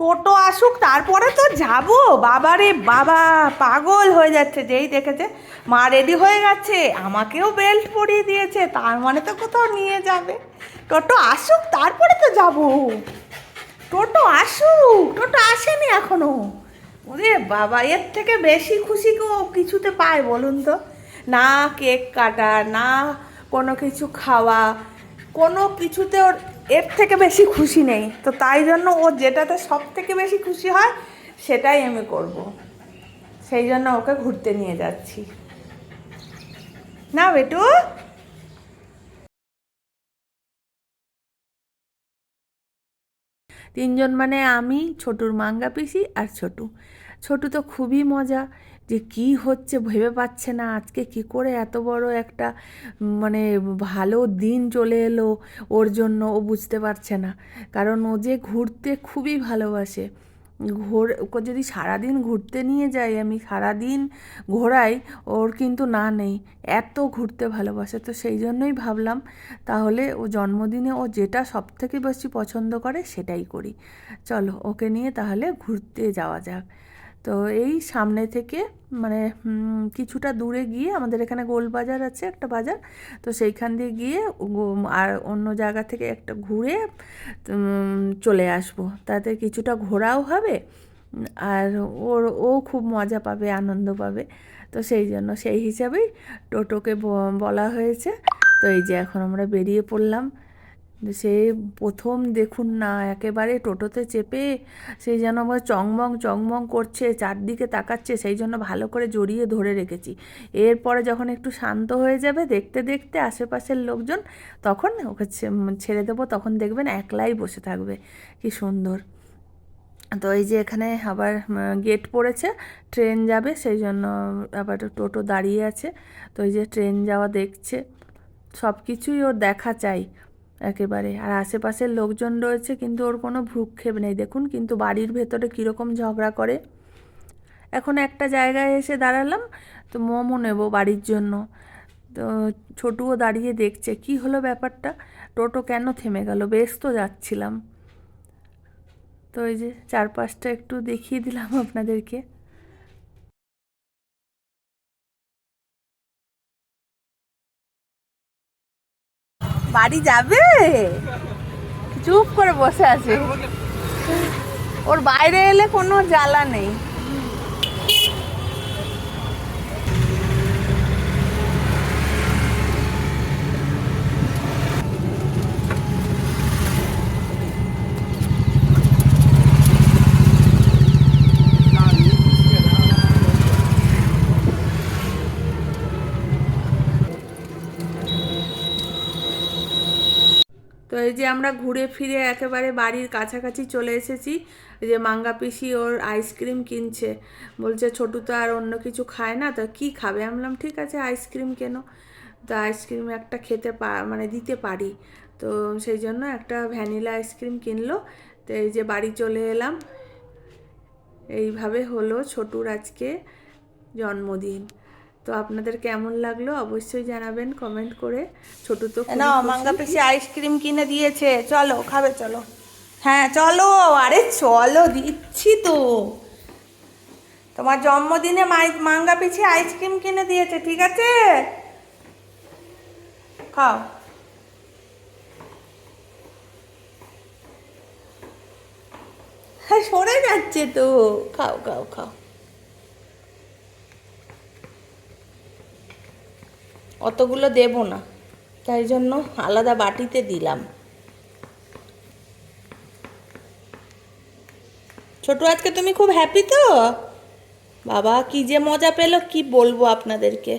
টোটো আসুক, তারপরে তো যাব। বাবারে বাবা, পাগল হয়ে যাচ্ছে, যেই দেখেছে, মা রেডি হয়ে গেছে, আমাকেও বেল্ট পরিয়ে দিয়েছে, তার মানে তো কোথাও নিয়ে যাবে। টোটো আসুক, তারপরে তো যাব। টোটো আসুক, টোটো আসেনি এখনও। ওরে বাবা, এর থেকে বেশি খুশি কেউ কিছুতে পায় বলুন তো? না কেক কাটা, না কোনো কিছু খাওয়া, কোনো কিছুতে ওর এর থেকে বেশি খুশি নেই। তো তাই জন্য ও যেটাতে সব থেকে বেশি খুশি হয়, সেটাই আমি করব। সেই জন্য ওকে ঘুরতে নিয়ে যাচ্ছি। না, বেটু? তিনজন মানে আমি, ছোটুর মাঙ্গা পিসি আর ছোটু। ছোটু তো খুবই মজা। যে কি হচ্ছে ভেবে পাচ্ছে না। আজকে কি করে এত বড় একটা মানে ভালো দিন চলে এলো ওর জন্য ও বুঝতে পারছে না। কারণ ও যে ঘুরতে খুবই ভালোবাসে। ঘোর, ওকে যদি সারাদিন ঘুরতে নিয়ে যাই আমি, সারাদিন ঘোরাই, ওর কিন্তু না নেই। এত ঘুরতে ভালোবাসে। তো সেই জন্যই ভাবলাম তাহলে ও জন্মদিনে ও যেটা সব থেকে বেশি পছন্দ করে সেটাই করি। চলো ওকে নিয়ে তাহলে ঘুরতে যাওয়া যাক। তো এই সামনে থেকে মানে কিছুটা দূরে গিয়ে আমাদের এখানে গোল বাজার আছে একটা বাজার। তো সেইখান দিয়ে গিয়ে আর অন্য জায়গা থেকে একটা ঘুরে চলে আসব। তাতে কিছুটা ঘোরাও হবে, আর ওর, ও খুব মজা পাবে, আনন্দ পাবে। তো সেই জন্য সেই হিসাবেই টোটোকে বলা হয়েছে। তো এই যে এখন আমরা বেরিয়ে পড়লাম। সে প্রথম দেখুন না, একেবারে টোটোতে চেপে সেই যেন আমার চংমং চংমং করছে, চারদিকে তাকাচ্ছে, সেই জন্য ভালো করে জড়িয়ে ধরে রেখেছি। এরপরে যখন একটু শান্ত হয়ে যাবে, দেখতে দেখতে আশেপাশের লোকজন তখন ওকে ছেড়ে দেবো, তখন দেখবেন একলাই বসে থাকবে। কি সুন্দর। তো এই যে এখানে আবার গেট পড়েছে ট্রেন যাবে, সেই জন্য আবার টোটো দাঁড়িয়ে আছে। তো এই যে ট্রেন যাওয়া দেখছে সব কিছুই ওর দেখা চাই। একেবারে। আর আশেপাশের লোকজন রয়েছে, কিন্তু ওর কোনো ভ্রুক্ষেপ নেই। দেখুন, কিন্তু বাড়ির ভেতরে কীরকম ঝগড়া করে। এখন একটা জায়গায় এসে দাঁড়ালাম, তো মোমো নেব বাড়ির জন্য। তো ছোটুও দাঁড়িয়ে দেখছে, কি হলো ব্যাপারটা? টোটো কেন থেমে গেল? বেশ তো যাচ্ছিলাম। তো এই যে চারপাশটা একটু দেখিয়ে দিলাম আপনাদেরকে। বাড়ি যাবে? চুপ করে বসে আছে। ওর বাইরে এলে কোনো জ্বালা নেই। তো এই যে আমরা ঘুরে ফিরে একেবারে বাড়ির কাছাকাছি চলে এসেছি যে মাঙ্গা পিসি ওর আইসক্রিম কিনছে। বলছে, ছোটু তো আর অন্য কিছু খায় না, তো কি খাবে? আমি বললাম, ঠিক আছে, আইসক্রিম কেন? তো আইসক্রিম একটা খেতে পা মানে দিতে পারি। তো সেই জন্য একটা ভ্যানিলা আইসক্রিম কিনলো। তো এই যে বাড়ি চলে এলাম। এইভাবে হলো ছোটুর আজকে জন্মদিন। তো আপনাদের কেমন লাগল অবশ্যই জানাবেন কমেন্ট করে। ছোটু তো না মাঙ্গা পেশি আইসক্রিম কিনে দিয়েছে। চলো খাবে চলো। হ্যাঁ চলো আরে চলো দিচ্ছি তো। তোমার জন্মদিনে মাঙ্গা পিছি আইসক্রিম কিনে দিয়েছে ঠিক আছে? খাও। হ্যাঁ সরে যাচ্ছে তো। খাও খাও খাও। অতগুলো দেব না। তাই জন্য আলাদা বাটিতে দিলাম। ছোট, আজকে তুমি খুব হ্যাপি তো? বাবা, কি যে মজা পেল, কি বলব আপনাদেরকে?